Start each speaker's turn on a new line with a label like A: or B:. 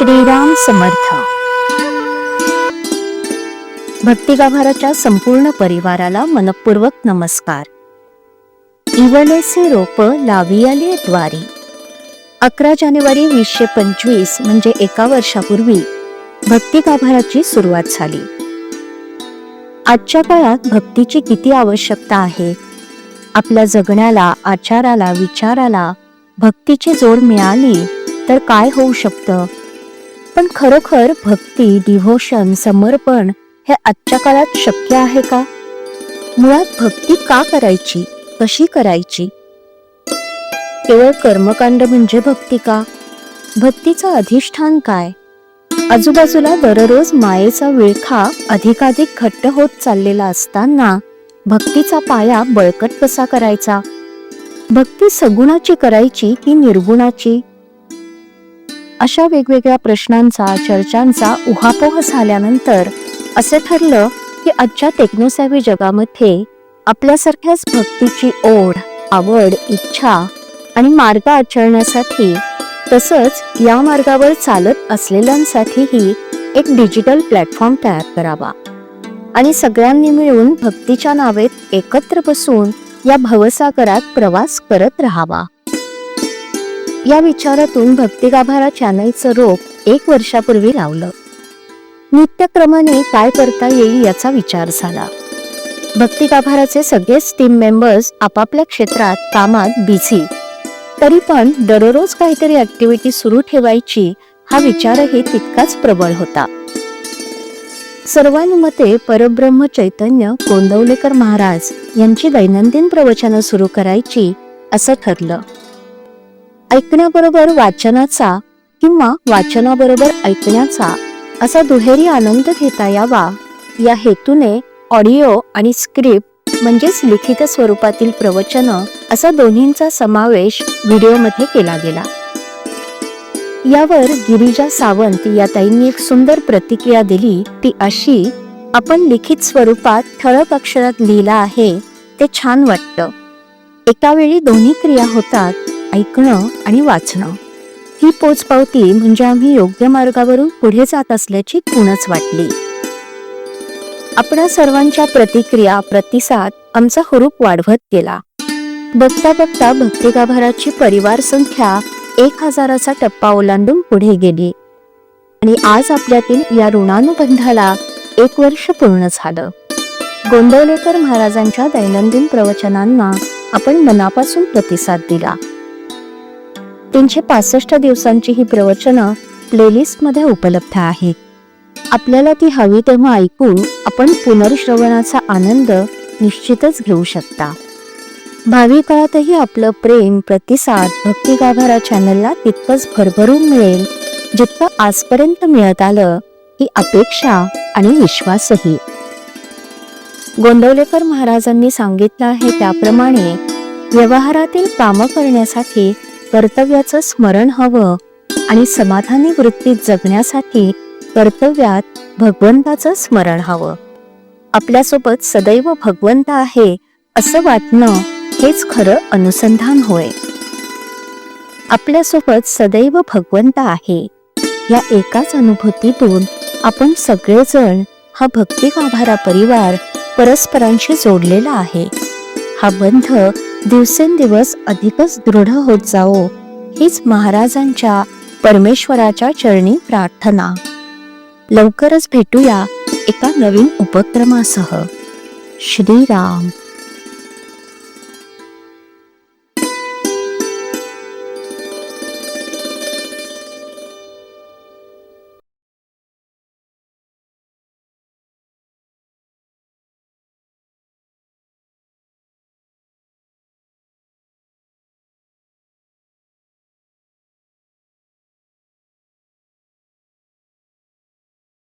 A: श्रीराम समर्थ. भक्तिगाभाराच्या संपूर्ण परिवाराला मनपूर्वक नमस्कार. इवलेसे रोप लावियाले द्वारी. अकरा जानेवारी वीसशे पंचवीस म्हणजे एका वर्षापूर्वी भक्तिगाभाराची सुरुवात झाली. आजच्या काळात भक्तीची किती आवश्यकता आहे? आपल्या जगण्याला आचाराला विचाराला भक्तीची जोड मिळाली तर काय होऊ शकतं? पण खरोखर भक्ती डिव्होशन समर्पण हे आजच्या काळात शक्य आहे का? मुळात भक्ती का करायची? कशी करायची? केवळ कर्मकांड म्हणजे भक्ती का? भक्तीचं अधिष्ठान काय? आजूबाजूला दररोज मायेचा विळखा अधिकाधिक घट्ट होत चाललेला असताना भक्तीचा पाया बळकट कसा करायचा? भक्ती सगुणाची करायची की निर्गुणाची? अशा वेगवेगळ्या प्रश्नांचा चर्चांचा उहापोह झाल्यानंतर असे ठरलं की आजच्या टेक्नोसॅव्ही जगामध्ये आपल्यासारख्याच भक्तीची ओढ आवड इच्छा आणि मार्ग आचरण्यासाठी तसंच या मार्गावर चालत असलेल्यांसाठीही एक डिजिटल प्लॅटफॉर्म तयार करावा. आणि सगळ्यांनी मिळून भक्तीच्या नावेत एकत्र बसून या भवसागरात प्रवास करत राहावा. या विचारातून भक्तिगाभारा चॅनलचं रोप एक वर्षापूर्वी लावलं. नित्यक्रमाने काय करता येईल याचा विचार झाला. भक्तिगाभाराचे सगळेच टीम मेंबर्स आपापल्या क्षेत्रात कामात बिझी तरी पण दररोज काहीतरी ऍक्टिव्हिटी सुरू ठेवायची हा विचारही तितकाच प्रबळ होता. सर्वानुमते परब्रह्म चैतन्य गोंदवलेकर महाराज यांची दैनंदिन प्रवचनं सुरू करायची असं ठरलं. ऐकण्याबरोबर वाचनाचा किंवा वाचनाबरोबर ऐकण्याचा असा दुहेरी आनंद घेता यावा. या हेतूने ऑडिओ आणि स्क्रिप्ट म्हणजेच लिखित स्वरूपातील प्रवचन असा दोन्हींचा समावेश व्हिडिओमध्ये केला गेला. यावर गिरिजा सावंत या ताईंनी एक सुंदर प्रतिक्रिया दिली. ती अशी आपण लिखित स्वरूपात ठळक अक्षरात लिहिलं आहे ते छान वाटतं. एका वेळी दोन्ही क्रिया होतात ऐकणं आणि वाचणं. ही पोचपावती म्हणजे आम्ही योग्य मार्गावरून पुढे जात असल्याची खूणच वाटली. आपणा सर्वांच्या प्रतिक्रिया प्रतिसाद आमचा हुरूप वाढवत गेला. बघता बघता भक्तिगाभाराची परिवार संख्या एक हजाराचा टप्पा ओलांडून पुढे गेली. आणि आज आपल्यातील या ऋणानुबंधाला एक वर्ष पूर्ण झालं. गोंदवलेकर महाराजांच्या दैनंदिन प्रवचनांना आपण मनापासून प्रतिसाद दिला. तीनशे पासष्ट दिवसांची ही प्रवचनं प्लेलिस्टमध्ये उपलब्ध आहेत. आपल्याला ती हवी तेव्हा ऐकून आपण पुनर्श्रवणाचा आनंद निश्चितच घेऊ शकता. भावी काळातही आपलं प्रेम प्रतिसाद भक्ती गाभारा चॅनलला तितकंच भरभरून मिळेल जितकं आजपर्यंत मिळत आलं ही अपेक्षा आणि विश्वासही. गोंदवलेकर महाराजांनी सांगितलं आहे त्याप्रमाणे व्यवहारातील कामं करण्यासाठी कर्तव्याचं स्मरण हवं आणि समाधानी वृत्तीत जगण्यासाठी कर्तव्यात भगवंताचं स्मरण हवं. आपल्यासोबत सदैव भगवंत आहे असं वाटणं हेच खरं अनुसंधान होय. आपल्यासोबत सदैव भगवंत आहे. या एकाच अनुभूतीतून आपण सगळेजण हा भक्ती गाभारा परिवार परस्परांशी जोडलेला आहे. हा बंध दिवसेंदिवस अधिकच दृढ होत जाओ हीच महाराजांच्या परमेश्वराच्या चरणी प्रार्थना. लवकरच भेटूया एका नवीन उपक्रमासह. श्रीराम.